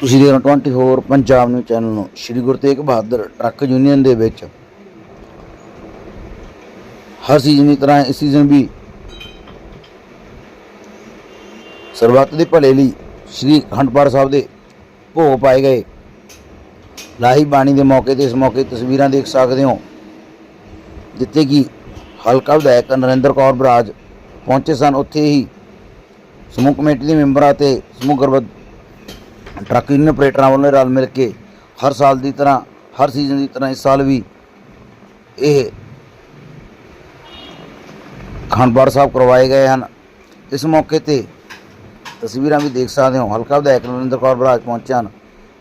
ਤੁਸੀਂ ਦੇਖ ਰਹੇ ਹੋ 24 ਪੰਜਾਬ ਨਿਊਜ਼ ਚੈਨਲ ਨੂੰ, ਸ਼੍ਰੀ ਗੁਰੂ ਤੇਗ ਬਹਾਦਰ ਟਰੱਕ ਯੂਨੀਅਨ ਦੇ ਵਿੱਚ। ਹਰ ਸੀਜ਼ਨ ਦੀ ਤਰ੍ਹਾਂ ਇਸ ਸੀਜ਼ਨ ਵੀ ਸਰਬੱਤ ਦੇ ਭਲੇ ਲਈ ਸ਼੍ਰੀ ਖੰਡਪਾੜ ਸਾਹਿਬ ਦੇ ਭੋਗ ਪਾਏ ਗਏ। ਲਾਹੀ ਬਾਣੀ ਦੇ ਮੌਕੇ ਤੇ ਇਸ ਮੌਕੇ ਤਸਵੀਰਾਂ ਦੇਖ ਸਕਦੇ ਹੋ। ਜਿੱਥੇ ਕਿ ਹਲਕਾ ਵਿਧਾਇਕ ਨਰਿੰਦਰ ਕੌਰ ਬਰਾਜ ਪਹੁੰਚੇ ਸਨ। ਉੱਥੇ ਹੀ ਸਮੂਹ ਕਮੇਟੀ ਦੇ ਮੈਂਬਰਾਂ ਤੇ ਸਮੂਹ ਗਰਬਤ ਟਰੱਕ ਯੂਨੀਅਨ ਆਪਰੇਟਰਾਂ ਵੱਲੋਂ ਰਲ ਮਿਲ ਕੇ ਹਰ ਸਾਲ ਦੀ ਤਰ੍ਹਾਂ, ਹਰ ਸੀਜ਼ਨ ਦੀ ਤਰ੍ਹਾਂ ਇਸ ਸਾਲ ਵੀ ਇਹ ਖਾਨਪੁਰ ਸਾਹਿਬ ਕਰਵਾਏ ਗਏ ਹਨ। ਇਸ ਮੌਕੇ ਤੇ ਤਸਵੀਰਾਂ ਵੀ ਦੇਖ ਸਕਦੇ ਹੋ। ਹਲਕਾ ਵਿਧਾਇਕ ਨਰਿੰਦਰ ਕੌਰ ਬਰਾਜ ਪਹੁੰਚੇ ਹਨ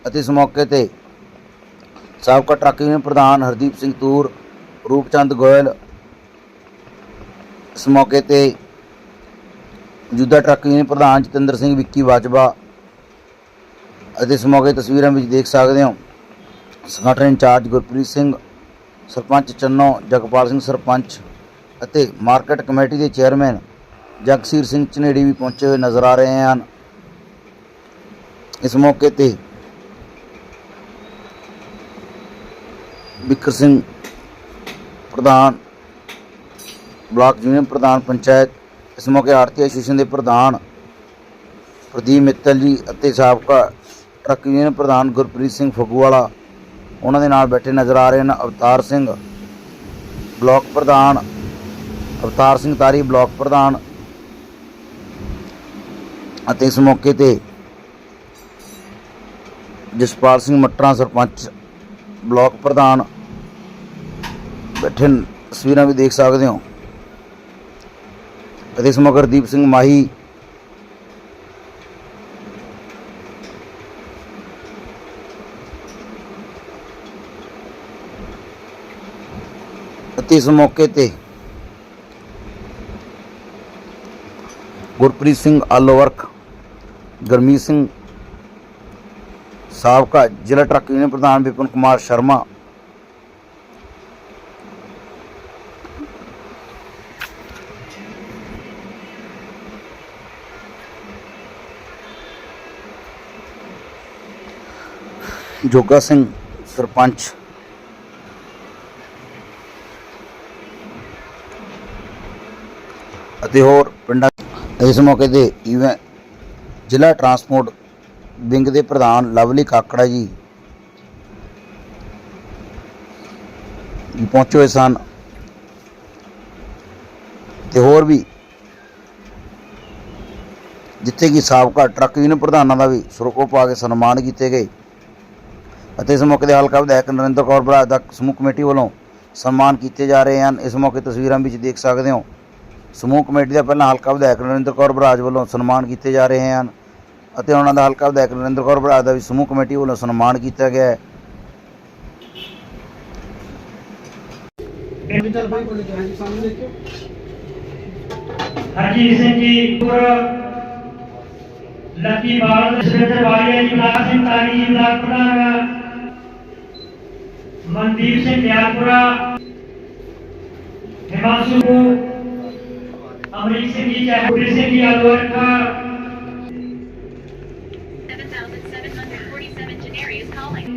ਅਤੇ ਇਸ ਮੌਕੇ ਤੇ ਸਾਬਕਾ ਟਰੱਕ ਯੂਨੀਅਨ ਪ੍ਰਧਾਨ ਹਰਦੀਪ ਸਿੰਘ ਤੂਰ, ਰੂਪਚੰਦ ਗੋਇਲ ਇਸ ਮੌਕੇ ਤੇ ਜੁੱਦਾ ਟਰੱਕ ਯੂਨੀਅਨ ਪ੍ਰਧਾਨ ਜਤਿੰਦਰ ਸਿੰਘ ਵਿੱਕੀ ਬਾਜਵਾ ਅਤੇ ਇਸ ਮੌਕੇ ਤਸਵੀਰਾਂ ਵਿੱਚ ਦੇਖ ਸਕਦੇ ਹੋ। ਸੰਗਠਨ ਇੰਚਾਰਜ ਗੁਰਪ੍ਰੀਤ ਸਿੰਘ, ਸਰਪੰਚ ਚੰਨੋ, ਜਗਪਾਲ ਸਿੰਘ ਸਰਪੰਚ ਅਤੇ ਮਾਰਕੀਟ ਕਮੇਟੀ ਦੇ ਚੇਅਰਮੈਨ ਜਗਸੀਰ ਸਿੰਘ ਚਨੇੜੀ ਵੀ ਪਹੁੰਚੇ ਹੋਏ ਨਜ਼ਰ ਆ ਰਹੇ ਹਨ। ਇਸ ਮੌਕੇ ਤੇ ਬਿਕਰ ਸਿੰਘ ਪ੍ਰਧਾਨ, ਬਲਾਕ ਯੂਨੀਅਨ ਪ੍ਰਧਾਨ ਪੰਚਾਇਤ, ਇਸ ਮੌਕੇ ਆਰਤੀ ਐਸੋਸੀਏਸ਼ਨ ਦੇ ਪ੍ਰਧਾਨ ਪ੍ਰਦੀਪ ਮਿੱਤਲ ਜੀ ਅਤੇ ਸਾਬਕਾ ਟਰੱਕ ਯੂਨੀਅਨ ਪ੍ਰਧਾਨ ਗੁਰਪ੍ਰੀਤ ਸਿੰਘ ਫੱਗੂਵਾਲਾ, ਉਹਨਾਂ ਦੇ ਨਾਲ ਬੈਠੇ ਨਜ਼ਰ ਆ ਰਹੇ ਹਨ ਅਵਤਾਰ ਸਿੰਘ, ਬਲਾਕ ਪ੍ਰਧਾਨ, ਅਵਤਾਰ ਸਿੰਘ ਤਾਰੀ, ਬਲਾਕ ਪ੍ਰਧਾਨ ਅਤੇ ਇਸ ਮੌਕੇ ਤੇ ਜਸਪਾਲ ਸਿੰਘ ਮਟਰਾ, ਸਰਪੰਚ, ਬਲਾਕ ਪ੍ਰਧਾਨ ਬੈਠੇ ਤਸਵੀਰਾਂ ਵੀ ਦੇਖ ਸਕਦੇ ਹੋ। ਅਤੇ ਇਸ ਮੌਕੇ ਦੀਪ ਸਿੰਘ ਮਾਹੀ ਅਤੇ ਇਸ ਮੌਕੇ ਤੇ ਗੁਰਪ੍ਰੀਤ ਸਿੰਘ ਆਲੋਵਰਕ ਗਰਮੀਤ ਸਿੰਘ ਸਾਬਕਾ ਜ਼ਿਲ੍ਹਾ ਟਰੱਕ ਯੂਨੀਅਨ ਪ੍ਰਧਾਨ ਵਿਪਨ ਕੁਮਾਰ ਸ਼ਰਮਾ ਜੋਗਾ ਸਿੰਘ ਸਰਪੰਚ ਅਤੇ ਹੋਰ ਪਿੰਡਾਂ ਇਸ ਮੌਕੇ ਤੇ ਇਵੇਂ ਜ਼ਿਲ੍ਹਾ ਟਰਾਂਸਪੋਰਟ ਵਿੰਗ ਦੇ ਪ੍ਰਧਾਨ ਲਵਲੀ ਕਾਕੜਾ ਜੀ ਪਹੁੰਚੇ ਹੋਏ ਸਨ ਤੇ ਹੋਰ ਵੀ ਜਿੱਥੇ ਕਿ ਸਾਬਕਾ ਟਰੱਕ ਯੂਨੀਅਨ ਪ੍ਰਧਾਨਾਂ ਦਾ ਵੀ ਸੁਰਖੋ ਪਾ ਕੇ ਸਨਮਾਨ ਕੀਤੇ ਗਏ ਅਤੇ ਇਸ ਮੌਕੇ ਦੇ ਹਲਕਾ ਵਿਧਾਇਕ ਨਰਿੰਦਰ ਕੌਰ ਬਰਾਜ ਦਾ ਸਮੂਹ ਕਮੇਟੀ ਵੱਲੋਂ ਸਨਮਾਨ ਕੀਤੇ ਜਾ ਰਹੇ ਹਨ। ਇਸ ਮੌਕੇ ਤਸਵੀਰਾਂ ਵਿੱਚ ਦੇਖ ਸਕਦੇ ਹੋ ਸਮੂਹ ਕਮੇਟੀ ਦਾ ਪਹਿਲਾਂ ਹਲਕਾ ਵਿਧਾਇਕ ਨਰਿੰਦਰ ਕੌਰ ਬਰਾਜ ਵੱਲੋਂ ਸਨਮਾਨ ਕੀਤੇ ਜਾ ਰਹੇ ਹਨ ਅਤੇ ਉਹਨਾਂ ਦਾ ਹਲਕਾ ਵਿਧਾਇਕ ਨਰਿੰਦਰ ਕੌਰ ਬਰਾਜ ਦਾ ਵੀ ਸਮੂਹ ਕਮੇਟੀ ਵੱਲੋਂ ਸਨਮਾਨ ਕੀਤਾ ਗਿਆ ਹੈ। ਹਰਜੀਤ ਸਿੰਘ ਜੀ ਪੁਰ ਲੱਕੀ ਬਾਲ ਸੁਰਿੰਦਰ ਵਾਲੀਆ ਜੀ ਬਲਾਕ ਸਿੰਘ ਤਾਰੀ ਜੀ ਬਲਾਕ ਪ੍ਰਧਾਨ Mandeep Singh Dayalpura Himanshu Amrik Singh ji ਚਹਿਪੁਰੀ Singh ji ਅਲਵਰਕਾ 7747 Janeri is calling.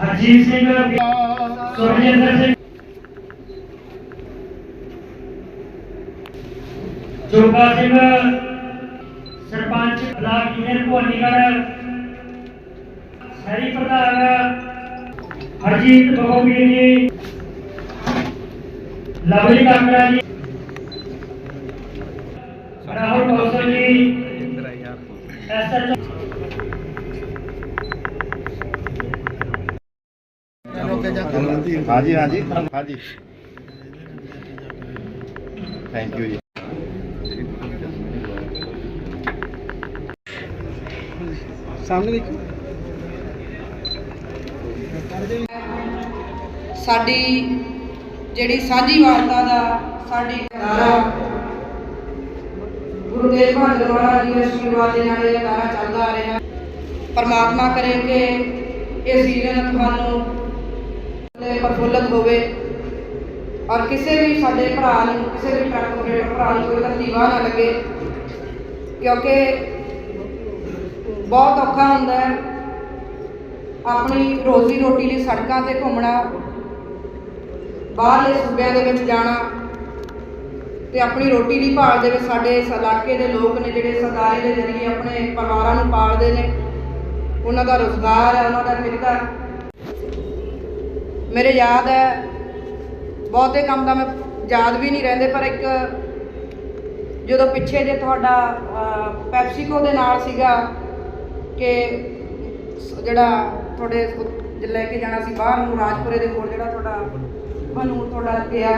Harjeet Singh Surjinder Singh Joga Singh ਸਰਪੰਚ ਬਲਾਕ ਯੂਨੀਅਨ ਭਵਾਨੀਗੜ੍ਹ ਸਰੀ ਪ੍ਰਧਾਨ ਹਰਜੀਤ ਬਗੋਵੀ ਜੀ ਲਵਲੀ ਕਾਕੜਾ ਜੀ। ਰਾਹੁਲ ਕੌਸ਼ਲ ਜੀ। ਐਸਐਚ ਹਾਂਜੀ ਹਾਂਜੀ। ਹਾਂਜੀ। ਥੈਂਕ ਯੂ ਜੀ। ਸਾਹਮਣੇ ਦੇਖੋ ਸਾਡੀ ਜਿਹੜੀ ਸਾਂਝੀ ਵਾਰਤਾ ਦਾ ਸਾਡੀ ਅਦਾਰਾ ਗੁਰੂ ਤੇਗ ਬਹਾਦਰ ਮਹਾਰਾਜ ਜੀ ਦੇ ਆਸ਼ੀਰਵਾਦ ਦੇ ਨਾਲ ਇਹ ਅਦਾਰਾ ਚੱਲਦਾ ਆ ਰਿਹਾ। ਪਰਮਾਤਮਾ ਕਰੇ ਕਿ ਇਹ ਸੀਜ਼ਨ ਤੁਹਾਨੂੰ ਤੇ ਪ੍ਰਫੁੱਲਤ ਹੋਵੇ ਔਰ ਕਿਸੇ ਵੀ ਸਾਡੇ ਭਰਾ ਨੂੰ, ਕਿਸੇ ਵੀ ਟਰੱਕ ਆਪਰੇਟਰ ਭਰਾ ਨੂੰ ਕੋਈ ਧੱਤੀਵਾਹ ਨਾ ਲੱਗੇ। ਕਿਉਂਕਿ ਬਹੁਤ ਔਖਾ ਹੁੰਦਾ ਹੈ ਆਪਣੀ ਰੋਜ਼ੀ ਰੋਟੀ ਲਈ ਸੜਕਾਂ ਤੇ ਘੁੰਮਣਾ ਬਾਹਰਲੇ ਸੂਬਿਆਂ ਦੇ ਵਿੱਚ ਜਾਣਾ ਤੇ ਆਪਣੀ ਰੋਟੀ ਦੀ ਭਾਲ ਦੇ ਵਿੱਚ ਸਾਡੇ ਇਸ ਇਲਾਕੇ ਦੇ ਲੋਕ ਨੇ ਜਿਹੜੇ ਸਰਕਾਰੇ ਦੇ ਜ਼ਰੀਏ ਆਪਣੇ ਪਰਿਵਾਰਾਂ ਨੂੰ ਪਾਲਦੇ ਨੇ, ਉਹਨਾਂ ਦਾ ਰੋਜ਼ਗਾਰ ਹੈ, ਉਹਨਾਂ ਦਾ ਕਿੱਤਾ ਮੇਰੇ ਯਾਦ ਹੈ, ਬਹੁਤੇ ਕੰਮ ਦਾ ਮੈਂ ਯਾਦ ਵੀ ਨਹੀਂ ਰਹਿੰਦੇ, ਪਰ ਇੱਕ ਜਦੋਂ ਪਿੱਛੇ ਜੇ ਤੁਹਾਡਾ ਪੈਪਸੀਕੋ ਦੇ ਨਾਲ ਸੀਗਾ ਕਿ ਜਿਹੜਾ ਤੁਹਾਡੇ ਲੈ ਕੇ ਜਾਣਾ ਸੀ ਬਾਹਰ ਨੂੰ ਰਾਜਪੁਰੇ ਦੇ ਕੋਲ ਜਿਹੜਾ ਤੁਹਾਡਾ ਬਨੂਰ ਤੁਹਾਡਾ ਗਿਆ।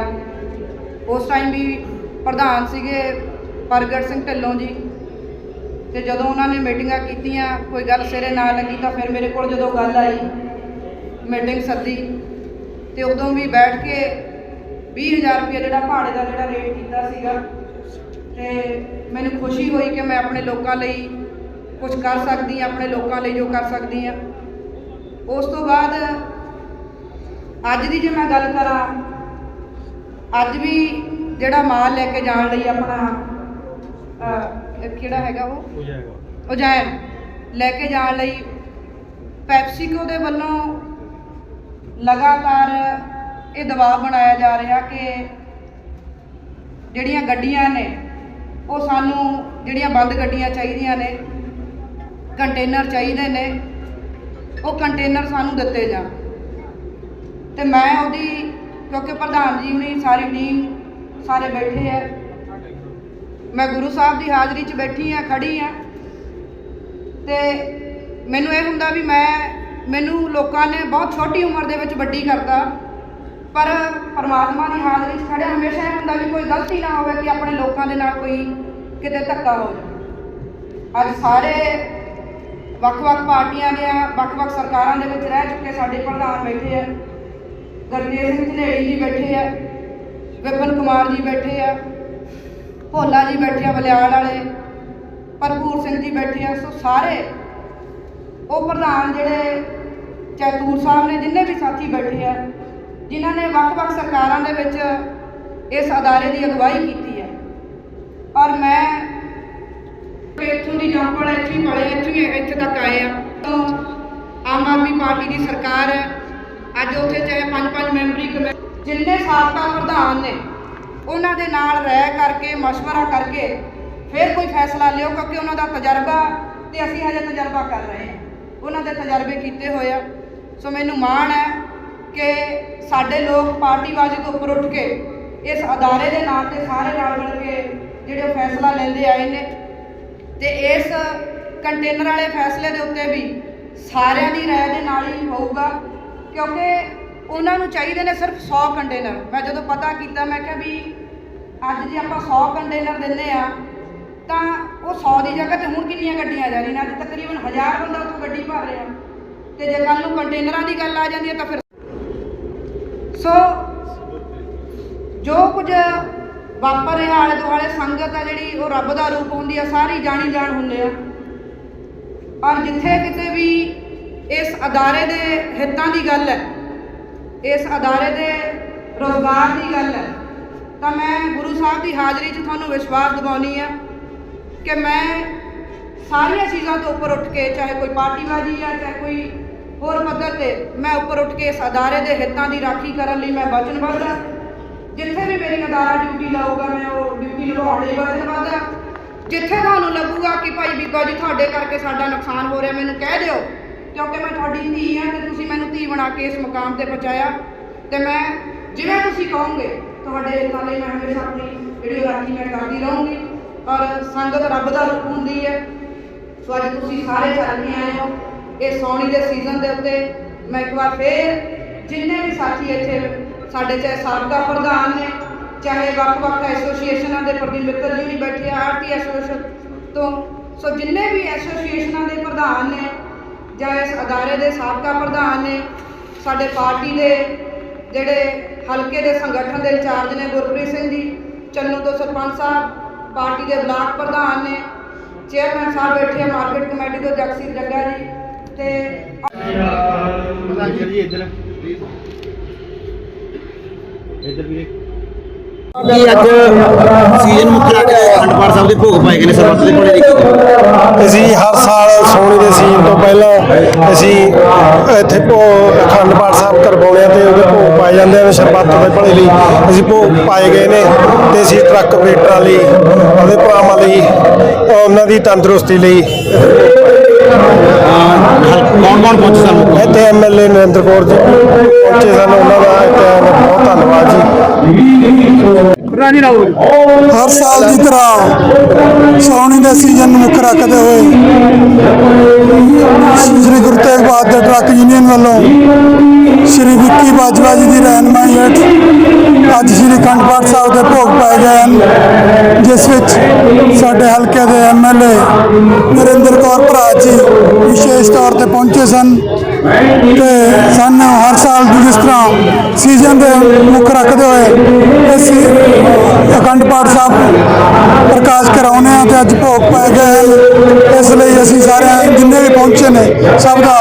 ਉਸ ਟਾਈਮ ਵੀ ਪ੍ਰਧਾਨ ਸੀਗੇ ਪ੍ਰਗਟ ਸਿੰਘ ਢਿੱਲੋਂ ਜੀ। ਤੇ ਜਦੋਂ ਉਹਨਾਂ ਨੇ ਮੀਟਿੰਗਾਂ ਕੀਤੀਆਂ, ਕੋਈ ਗੱਲ ਸਿਰੇ ਨਾ ਲੱਗੀ ਤਾਂ ਫਿਰ ਮੇਰੇ ਕੋਲ ਜਦੋਂ ਗੱਲ ਆਈ, ਮੀਟਿੰਗ ਸੱਦੀ। ਤੇ ਉਦੋਂ ਵੀ ਬੈਠ ਕੇ 20000 ਰੁਪਏ ਜਿਹੜਾ ਭਾੜੇ ਦਾ ਜਿਹੜਾ ਰੇਟ ਕੀਤਾ ਸੀਗਾ, ਤੇ ਮੈਨੂੰ ਖੁਸ਼ੀ ਹੋਈ ਕਿ ਮੈਂ ਆਪਣੇ ਲੋਕਾਂ ਲਈ ਕੁਝ ਕਰ ਸਕਦੀ ਹਾਂ, ਆਪਣੇ ਲੋਕਾਂ ਲਈ ਜੋ ਕਰ ਸਕਦੀ ਹਾਂ। ਉਸ ਤੋਂ ਬਾਅਦ ਅੱਜ ਦੀ ਜੇ ਮੈਂ ਗੱਲ ਕਰਾਂ ਅੱਜ ਵੀ ਜਿਹੜਾ ਮਾਲ ਲੈ ਕੇ ਜਾਣ ਲਈ ਆਪਣਾ ਕਿਹੜਾ ਹੈਗਾ ਉਹ? ਜਾਏਗਾ ਉਜੈਨ ਲੈ ਕੇ ਜਾਣ ਲਈ ਪੈਪਸੀਕੋ ਦੇ ਵੱਲੋਂ ਲਗਾਤਾਰ ਇਹ ਦਬਾਅ ਬਣਾਇਆ ਜਾ ਰਿਹਾ ਕਿ ਜਿਹੜੀਆਂ ਗੱਡੀਆਂ ਨੇ ਉਹ ਸਾਨੂੰ ਜਿਹੜੀਆਂ ਬੰਦ ਗੱਡੀਆਂ ਚਾਹੀਦੀਆਂ ਨੇ ਕੰਟੇਨਰ ਚਾਹੀਦੇ ਨੇ ਉਹ ਕੰਟੇਨਰ ਸਾਨੂੰ ਦਿੱਤੇ ਜਾਣ। ਤੇ ਮੈਂ ਉਹਦੀ, ਕਿਉਂਕਿ ਪ੍ਰਧਾਨ ਜੀ ਹੁਣੀ ਸਾਰੀ ਟੀਮ ਸਾਰੇ ਬੈਠੇ ਆ। ਮੈਂ ਗੁਰੂ ਸਾਹਿਬ ਦੀ ਹਾਜ਼ਰੀ 'ਚ ਬੈਠੀ ਆ, ਖੜੀ ਆ। ਤੇ ਮੈਨੂੰ ਇਹ ਹੁੰਦਾ ਵੀ ਮੈਂ, ਮੈਨੂੰ ਲੋਕਾਂ ਨੇ ਬਹੁਤ ਛੋਟੀ ਉਮਰ ਦੇ ਵਿੱਚ ਵੱਡੀ ਕਰਤਾ। ਪਰ ਪਰਮਾਤਮਾ ਦੀ ਹਾਜ਼ਰੀ 'ਚ ਖੜਿਆ ਹਮੇਸ਼ਾ ਇਹ ਹੁੰਦਾ ਵੀ ਕੋਈ ਗਲਤੀ ਨਾ ਹੋਵੇ ਕਿ ਆਪਣੇ ਲੋਕਾਂ ਦੇ ਨਾਲ ਕੋਈ ਕਿਤੇ ਧੱਕਾ ਹੋ ਜਾਵੇ। ਅੱਜ ਸਾਰੇ ਵੱਖ-ਵੱਖ ਪਾਰਟੀਆਂ ਦੇ ਵੱਖ-ਵੱਖ ਸਰਕਾਰਾਂ ਦੇ ਵਿੱਚ ਰਹਿ ਚੁੱਕੇ ਸਾਡੇ ਪ੍ਰਧਾਨ ਬੈਠੇ ਆ। ਗੁਰਤੇਜ ਸਿੰਘ ਝਨੇੜੀ ਜੀ ਬੈਠੇ ਆ, ਵਿਪਨ ਕੁਮਾਰ ਜੀ ਬੈਠੇ ਆ, ਭੋਲਾ ਜੀ ਬੈਠੇ ਆ ਬਲਿਆਲ ਵਾਲੇ, ਭਰਪੂਰ ਸਿੰਘ ਜੀ ਬੈਠੇ ਆ, ਸੋ ਸਾਰੇ ਉਹ ਪ੍ਰਧਾਨ ਜਿਹੜੇ ਚੈਤੂਰ ਸਾਹਿਬ ਨੇ, ਜਿੰਨੇ ਵੀ ਸਾਥੀ ਬੈਠੇ ਆ, ਜਿਨ੍ਹਾਂ ਨੇ ਵੱਖ-ਵੱਖ ਸਰਕਾਰਾਂ ਦੇ ਵਿੱਚ ਇਸ ਅਦਾਰੇ ਦੀ ਅਗਵਾਈ ਕੀਤੀ ਹੈ ਔਰ ਮੈਂ ਇੱਥੋਂ ਦੀ ਜੰਪਲ ਇੱਥੇ ਹੀ ਪਲੇ, ਇੱਥੇ ਹੀ ਇੱਥੇ ਤੱਕ ਆਏ ਆ। ਤੋਂ ਆਮ ਆਦਮੀ ਪਾਰਟੀ ਦੀ ਸਰਕਾਰ ਹੈ ਅੱਜ ਉੱਥੇ ਚਾਹੇ ਪੰਜ ਪੰਜ ਮੈਂਬਰੀ ਕਮੇਟੀ ਜਿੰਨੇ ਸਾਬਕਾ ਪ੍ਰਧਾਨ ਨੇ ਉਹਨਾਂ ਦੇ ਨਾਲ ਰਹਿ ਕਰਕੇ مشورہ ਕਰਕੇ ਫਿਰ ਕੋਈ ਫੈਸਲਾ ਲਿਓ ਕਿਉਂਕਿ ਉਹਨਾਂ ਦਾ ਤਜਰਬਾ ਤੇ ਅਸੀਂ ਹਜੇ ਤਜਰਬਾ ਕਰ ਰਹੇ ਹਾਂ ਉਹਨਾਂ ਦੇ ਤਜਰਬੇ ਕੀਤੇ ਹੋਏ ਆ ਸੋ ਮੈਨੂੰ ਮਾਣ ਹੈ ਕਿ ਸਾਡੇ ਲੋਕ ਪਾਰਟੀਬਾਜ਼ੀ ਤੋਂ ਉੱਪਰ ਉੱਠ ਕੇ ਇਸ ਅਦਾਰੇ ਦੇ ਨਾਂ ਤੇ ਸਾਰੇ ਨਾਲ ਮਿਲ ਕੇ ਜਿਹੜੇ ਉਹ ਫੈਸਲਾ ਲੈਂਦੇ ਆਏ ਨੇ ਤੇ ਇਸ ਕੰਟੇਨਰ ਵਾਲੇ ਫੈਸਲੇ ਦੇ ਉੱਤੇ ਵੀ ਸਾਰਿਆਂ ਦੀ ਰਾਏ ਦੇ ਨਾਲ ਹੀ ਹੋਊਗਾ ਕਿਉਂਕਿ ਉਹਨਾਂ ਨੂੰ ਚਾਹੀਦੇ ਨੇ ਸਿਰਫ 100 ਕੰਟੇਨਰ। ਮੈਂ ਜਦੋਂ ਪਤਾ ਕੀਤਾ, ਮੈਂ ਕਿਹਾ ਵੀ ਅੱਜ ਜੇ ਆਪਾਂ 100 ਕੰਟੇਨਰ ਦਿੰਨੇ ਆ, ਤਾਂ ਉਹ 100 ਦੀ ਜਗ੍ਹਾ ਤੇ ਹੁਣ ਕਿੰਨੀਆਂ ਗੱਡੀਆਂ ਜਾ ਰਹੀਆਂ ਨੇ ਅੱਜ ਤਕਰੀਬਨ 1000 ਬੰਦਾ ਉੱਥੋਂ ਗੱਡੀ ਭਰ ਰਿਹਾ। ਤੇ ਜੇ ਕੱਲ ਨੂੰ ਕੰਟੇਨਰਾਂ ਦੀ ਗੱਲ ਆ ਜਾਂਦੀ ਹੈ, ਤਾਂ ਫਿਰ ਸੋ ਜੋ ਕੁਝ ਵਾਪਰ ਰਿਹਾ, ਆਲੇ ਦੁਆਲੇ ਸੰਗਤ ਆ ਜਿਹੜੀ, ਉਹ ਰੱਬ ਦਾ ਰੂਪ ਹੁੰਦੀ ਆ, ਸਾਰੀ ਜਾਣੀ ਜਾਣ ਹੁੰਦੇ ਆ। ਔਰ ਜਿੱਥੇ ਕਿਤੇ ਵੀ ਇਸ ਅਦਾਰੇ ਦੇ ਹਿੱਤਾਂ ਦੀ ਗੱਲ ਹੈ, ਇਸ ਅਦਾਰੇ ਦੇ ਰੋਜ਼ਗਾਰ ਦੀ ਗੱਲ ਹੈ, ਤਾਂ ਮੈਂ ਗੁਰੂ ਸਾਹਿਬ ਦੀ ਹਾਜ਼ਰੀ 'ਚ ਤੁਹਾਨੂੰ ਵਿਸ਼ਵਾਸ ਦਿਵਾਉਣੀ ਆ ਕਿ ਮੈਂ ਸਾਰੀਆਂ ਚੀਜ਼ਾਂ ਤੋਂ ਉੱਪਰ ਉੱਠ ਕੇ, ਚਾਹੇ ਕੋਈ ਪਾਰਟੀਬਾਜ਼ੀ ਆ, ਚਾਹੇ ਕੋਈ ਹੋਰ ਪੱਧਰ ਤੇ, ਮੈਂ ਉੱਪਰ ਉੱਠ ਕੇ ਇਸ ਅਦਾਰੇ ਦੇ ਹਿੱਤਾਂ ਦੀ ਰਾਖੀ ਕਰਨ ਲਈ ਮੈਂ ਵਚਨਬੱਧ ਹਾਂ। ਜਿੱਥੇ ਵੀ ਮੇਰੀ ਅਦਾਰਾ ਡਿਊਟੀ ਲਾਊਗਾ, ਮੈਂ ਉਹ ਡਿਊਟੀ ਨਿਭਾਉਣ ਲਈ ਵਚਨਬੱਧ ਹਾਂ। ਜਿੱਥੇ ਤੁਹਾਨੂੰ ਲੱਗੂਗਾ ਕਿ ਭਾਈ ਬੀਬਾ ਜੀ, ਤੁਹਾਡੇ ਕਰਕੇ ਸਾਡਾ ਨੁਕਸਾਨ ਹੋ ਰਿਹਾ, ਮੈਨੂੰ ਕਹਿ ਦਿਓ। ਕਿਉਂਕਿ ਮੈਂ ਤੁਹਾਡੀ ਧੀ ਹਾਂ ਤੇ ਤੁਸੀਂ ਮੈਨੂੰ ਧੀ ਬਣਾ ਕੇ ਇਸ ਮਕਾਮ ਤੇ ਪਹੁੰਚਾਇਆ। ਤੇ ਮੈਂ ਜਿਵੇਂ ਤੁਸੀਂ ਕਹੋਗੇ, ਤੁਹਾਡੇ ਹਿੱਤਾਂ ਲਈ ਮੈਂ ਹਮੇਸ਼ਾ ਆਪਣੀ ਜਿਹੜੀ ਉਹ ਰਾਖੀ ਮੈਂ ਕਰਦੀ ਰਹੂੰਗੀ। ਔਰ ਸੰਗਤ ਰੱਬ ਦਾ ਰੂਪ ਹੁੰਦੀ ਹੈ। ਸੋ ਅੱਜ ਤੁਸੀਂ ਸਾਰੇ ਚੱਲਦੇ ਆਏ ਹੋ। ਇਹ ਸੌਣੀ ਦੇ ਸੀਜ਼ਨ ਦੇ ਉੱਤੇ ਮੈਂ ਇੱਕ ਵਾਰ ਫੇਰ ਜਿੰਨੇ ਵੀ ਸਾਥੀ ਇੱਥੇ ਸਾਡੇ ਚਾਹੇ ਸਾਬਕਾ ਪ੍ਰਧਾਨ ਨੇ, ਚਾਹੇ ਵੱਖ-ਵੱਖ ਐਸੋਸੀਏਸ਼ਨਾਂ ਦੇ ਪ੍ਰਤੀਨਿਧਤਵ ਜੀ ਵੀ ਬੈਠੇ ਆ ਆਰਟੀ ਐਸੋਸੀਏਸ਼ਨ ਤੋਂ, ਸੋ ਜਿੰਨੇ ਵੀ ਐਸੋਸੀਏਸ਼ਨਾਂ ਦੇ ਪ੍ਰਧਾਨ ਨੇ ਜਾਂ ਇਸ ਅਦਾਰੇ ਦੇ ਸਾਬਕਾ ਪ੍ਰਧਾਨ ਨੇ ਸਾਡੇ ਪਾਰਟੀ ਦੇ ਜਿਹੜੇ ਹਲਕੇ ਦੇ ਸੰਗਠਨ ਦੇ ਇੰਚਾਰਜ ਨੇ ਗੁਰਪ੍ਰੀਤ ਸਿੰਘ ਜੀ ਚੰਨੂ ਤੋਂ ਸਰਪੰਚ ਸਾਹਿਬ ਪਾਰਟੀ ਦੇ ਬਲਾਕ ਪ੍ਰਧਾਨ ਨੇ ਚੇਅਰਮੈਨ ਸਾਹਿਬ ਬੈਠੇ ਆ ਮਾਰਕੀਟ ਕਮੇਟੀ ਤੋਂ ਜਗਸੀਰ ਜੱਗਾ ਜੀ ਤੇ ਜੀ ਇੱਧਰ ਇੱਧਰ ਵੀਰੇ ਜੀ ਅੱਜ ਸੀਜ਼ਨ ਮੁਕਤ ਰੱਖ ਕੇ ਖੰਡਪਾੜ ਸਾਹਿਬ ਸਾਹਿਬ ਦੇ ਭੋਗ ਪਾਏ ਗਏ ਨੇ ਸਰਬੱਤ ਦੇ ਭਲੇ ਲਈ ਕੀ ਕਹੋਗੇ? ਅਸੀਂ ਹਰ ਸਾਲ ਸੋਣੀ ਦੇ ਸੀਜ਼ਨ ਤੋਂ ਪਹਿਲਾਂ ਅਸੀਂ ਇੱਥੇ ਭੋਗ ਅਖੰਡ ਪਾਠ ਸਾਹਿਬ ਕਰਵਾਉਂਦੇ ਆ ਤੇ ਉਹਦੇ ਭੋਗ ਪਾਏ ਜਾਂਦੇ ਆ ਸ਼ਰਬਤ ਦੇ ਭਲੇ ਲਈ ਅਸੀਂ ਭੋਗ ਪਾਏ ਗਏ ਨੇ ਤੇ ਅਸੀਂ ਟਰੱਕ ਵੇਟਰਾਂ ਲਈ ਉਹਦੇ ਭਰਾਵਾਂ ਲਈ ਉਹਨਾਂ ਦੀ ਤੰਦਰੁਸਤੀ ਲਈ। ਕੌਣ ਕੌਣ ਪਹੁੰਚੇ ਸਨ? ਇੱਥੇ ਐਮਐਲਏ ਨਰਿੰਦਰ ਕੌਰ ਜੀ ਪਹੁੰਚੇ ਸਨ ਉਹਨਾਂ ਦਾ ਬਹੁਤ ਧੰਨਵਾਦ ਜੀ। ਹਰ ਸਾਲ ਦੀ ਤਰ੍ਹਾਂ ਸੌਣੀ ਦੇ ਸੀਜ਼ਨ ਨੂੰ ਮੁੱਖ ਰੱਖਦੇ ਹੋਏ ਸ੍ਰੀ ਗੁਰੂ ਤੇਗ ਬਹਾਦਰ ਟਰੱਕ ਯੂਨੀਅਨ ਵੱਲੋਂ ਸ੍ਰੀ ਵਿੱਕੀ ਬਾਜਵਾ ਜੀ ਦੀ ਰਹਿਨਮਾਈ ਹੇਠ ਅੱਜ ਸ੍ਰੀ ਅਖੰਡ ਪਾਠ ਸਾਹਿਬ ਦੇ ਭੋਗ ਪਾਏ ਗਏ ਹਨ, ਜਿਸ ਵਿੱਚ ਸਾਡੇ ਹਲਕੇ ਦੇ ਐਮਐਲਏ ਨਰਿੰਦਰ ਕੌਰ ਭਰਾ ਜੀ ਵਿਸ਼ੇਸ਼ ਤੌਰ ਤੇ ਪਹੁੰਚੇ ਸਨ ਤੇ ਸਾਨੂੰ ਹਰ ਸਾਲ ਦੀ ਜਿਸ ਤਰ੍ਹਾਂ ਸੀਜ਼ਨ ਦੇ ਮੁੱਖ ਰੱਖਦੇ ਹੋਏ ਇਸ ਅਖੰਡ ਪਾਠ ਸਾਹਿਬ ਪ੍ਰਕਾਸ਼ ਕਰਾਉਨੇ ਆ ਤੇ ਅੱਜ ਭੋਗ ਪਾਏ ਗਿਆ ਹਨ। ਇਸ ਲਈ ਅਸੀਂ ਸਾਰੇ ਜਿੰਨੇ ਵੀ ਪਹੁੰਚੇ ਨੇ ਸਭ ਦਾ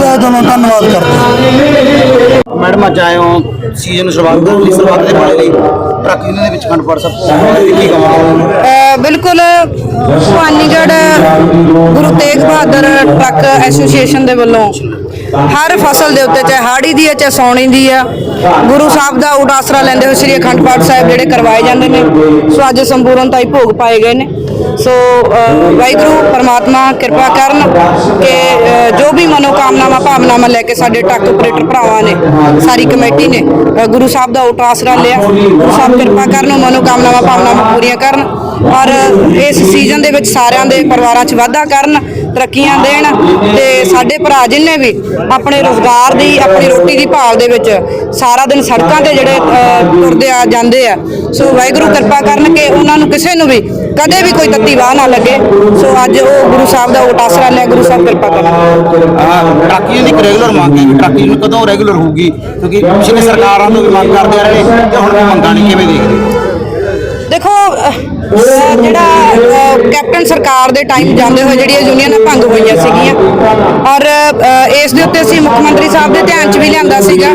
ਜੈ ਤੁਹਾਨੂੰ ਧੰਨਵਾਦ ਕਰਦੇ ਹਾਂ। ਮੈਡਮ ਅੱਜ ਆਏ ਹੋ ਸੀਜ਼ਨ ਸ਼ੁਰੂਆਤ ਕਰਨ ਲਈ ਸਰਬੱਤ ਦੇ ਭਲੇ ਲਈ। ਟਰੱਕ ਯੂਨੀਅਨ ਦੇ ਵਿੱਚ ਖੰਡ ਪਾਠ ਸਾਹਿਬ ਕੀ ਕਹੋਗੇ ਬਿਲਕੁਲ ਭਵਾਨੀਗੜ੍ਹ ਗੁਰੂ ਤੇਗ ਬਹਾਦਰ ਟਰੱਕ ਐਸੋਸੀਏਸ਼ਨ ਦੇ ਵੱਲੋਂ ਹਰ ਫਸਲ ਦੇ ਉੱਤੇ ਚਾਹੇ ਹਾੜੀ ਦੀ ਹੈ ਚਾਹੇ ਸੌਣੀ ਦੀ ਆ ਗੁਰੂ ਸਾਹਿਬ ਦਾ ਉਡਾਸਰਾ ਲੈਂਦੇ ਹੋਏ ਸ੍ਰੀ ਅਖੰਡ ਪਾਠ ਸਾਹਿਬ ਜਿਹੜੇ ਕਰਵਾਏ ਜਾਂਦੇ ਨੇ। ਸੋ ਅੱਜ ਸੰਪੂਰਨ ਤਾਈ ਭੋਗ ਪਾਏ ਗਏ ਨੇ। ਸੋ ਅ, ਵਾਹਿਗੁਰੂ ਪਰਮਾਤਮਾ ਕਿਰਪਾ ਕਰਨ ਮਨੋਕਾਮਨਾਵਾਂ ਭਾਵਨਾਵਾਂ ਲੈ ਕੇ ਸਾਡੇ ਟਰੱਕ ਆਪਰੇਟਰ ਭਰਾਵਾਂ ਨੇ, ਸਾਰੀ ਕਮੇਟੀ ਨੇ ਗੁਰੂ ਸਾਹਿਬ ਦਾ ਊਟ ਆਸਰਾ ਲਿਆ। ਗੁਰੂ ਸਾਹਿਬ ਕਿਰਪਾ ਕਰਨ ਮਨੋਕਾਮਨਾਵਾਂ ਭਾਵਨਾਵਾਂ ਪੂਰੀਆਂ ਕਰਨ ਔਰ ਇਸ ਸੀਜ਼ਨ ਦੇ ਵਿੱਚ ਸਾਰਿਆਂ ਦੇ ਪਰਿਵਾਰਾਂ 'ਚ ਵਾਧਾ ਕਰਨ। ਤਰੱਕੀਆਂ ਦੇਣ ਤੇ ਸਾਡੇ ਭਰਾ ਜਿੰਨੇ ਵੀ ਆਪਣੇ ਰੋਜ਼ਗਾਰ ਦੀ ਆਪਣੀ ਰੋਟੀ ਦੀ ਭਾਲ ਦੇ ਵਿੱਚ ਸਾਰਾ ਦਿਨ ਸੜਕਾਂ ਤੇ ਜਿਹੜੇ ਤੁਰਦੇ ਆ ਜਾਂਦੇ ਆ। ਸੋ ਵਾਹਿਗੁਰੂ ਕਿਰਪਾ ਕਰਨ ਕਿ ਉਹਨਾਂ ਨੂੰ ਕਿਸੇ ਨੂੰ ਵੀ ਕਦੇ ਵੀ ਕੋਈ ਤੱਤੀ ਵਾਹ ਨਾ ਲੱਗੇ। ਸੋ ਅੱਜ ਉਹ ਗੁਰੂ ਸਾਹਿਬ ਦਾ ਊਟ ਆਸਰਾ ਗੁਰੂ ਸਾਹਿਬ ਕਿਰਪਾ ਕਰਨ। ਆਹ, ਟਰੱਕ ਦੀ ਇੱਕ ਰੈਗੂਲਰ ਮੰਗ ਹੈ ਕਿ ਨੂੰ ਕਦੋਂ ਰੈਗੂਲਰ ਹੋਊਗੀ ਕਿਉਂਕਿ ਪਿਛਲੇ ਸਰਕਾਰਾਂ ਤੋਂ ਵੀ ਮੰਗ ਕਰਦੇ ਆ ਰਹੇ ਤੇ ਹੁਣ ਵੀ ਮੰਗਾਂ ਨਹੀਂ ਕਿਵੇਂ ਦੇਖਦੇ ਦੇਖੋ ਜਿਹੜਾ ਕੈਪਟਨ ਸਰਕਾਰ ਦੇ ਟਾਈਮ ਜਾਂਦੇ ਹੋਏ ਜਿਹੜੀਆਂ ਯੂਨੀਅਨਾਂ ਭੰਗ ਹੋਈਆਂ ਸੀਗੀਆਂ। ਔਰ ਇਸ ਦੇ ਉੱਤੇ ਅਸੀਂ ਮੁੱਖ ਮੰਤਰੀ ਸਾਹਿਬ ਦੇ ਧਿਆਨ 'ਚ ਵੀ ਲਿਆਂਦਾ ਸੀਗਾ।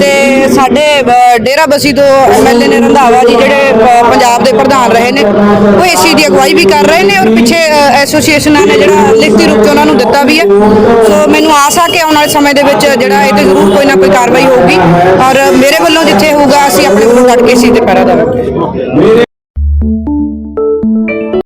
ਤੇ ਸਾਡੇ ਅਹ, ਡੇਰਾ ਬਸੀ ਤੋਂ ਐਮਐਲਏ ਨੇ ਰੰਧਾਵਾ ਜੀ ਜਿਹੜੇ ਪੰਜਾਬ ਦੇ ਪ੍ਰਧਾਨ ਰਹੇ ਨੇ ਉਹ ਇਸ ਚੀਜ਼ ਦੀ ਅਗਵਾਈ ਵੀ ਕਰ ਰਹੇ ਨੇ ਔਰ ਪਿੱਛੇ ਐਸੋਸੀਏਸ਼ਨਾਂ ਨੇ ਜਿਹੜਾ ਲਿਖਤੀ ਰੂਪ 'ਚ ਉਹਨਾਂ ਨੂੰ ਦਿੱਤਾ ਵੀ ਹੈ। ਸੋ ਮੈਨੂੰ ਆਸ ਆ ਕਿ ਆਉਣ ਵਾਲੇ ਸਮੇਂ ਦੇ ਵਿੱਚ ਜਿਹੜਾ ਇਹ ਤੇ ਜ਼ਰੂਰ ਕੋਈ ਨਾ ਕੋਈ ਕਾਰਵਾਈ ਹੋਊਗੀ ਔਰ ਮੇਰੇ ਵੱਲੋਂ ਜਿੱਥੇ ਹੋਊਗਾ ਅਸੀਂ ਆਪਣੇ ਵੱਲੋਂ ਕੱਢ ਕੇ ਸੀ ਤੇ ਪੈਰਾ ਦੇਵਾਂਗੇ